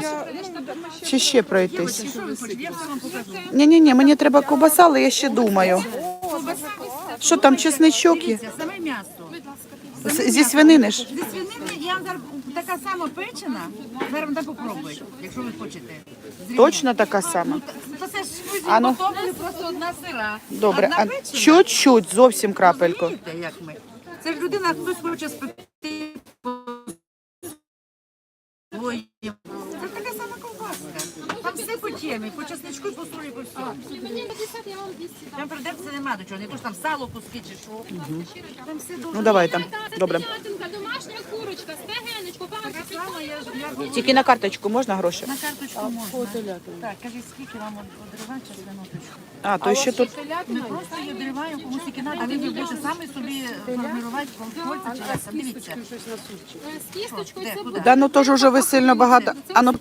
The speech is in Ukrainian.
пройтись? Чи ще пройтись? Ні, ні, ні, мені треба ковбаса, але я ще думаю. Що там, чесничок є? Саме м'ясо. З- Зі свинини ж? Зі свинини я вам зараз така сама печена. Зараз вам попробуй, якщо ви хочете. Зрівняти. Точно така сама? Та це ж ви А ну. готовили просто одна сира. Добре, одна а печена. чуть-чуть, зовсім крапельку. Розумієте, як ми? Це ж людина, хтось хоче спекти по своєму. Це така сама ковбаска. Там все по темі, по чесничку, і по солі, по всьому. Мені 50, я вам 200 дам. Там придеться нема до чого, не то ж там сало куски чи що. Там все дуже Ну давай там. Добре. телятинка, домашня курочка, стегенечко, я ж я буду- Тільки на карточку можна гроші? на карточку можна. Так, кажи, скільки вам одривати чи минуточку? А, то ще тут. Ми просто її одриваємо, комусь які надо, ви будете самі собі формувати кольця чи як там, дивіться. Е, з кісточкою Де, це куди? буде. Да ну то ж уже ви сильно багато. А ну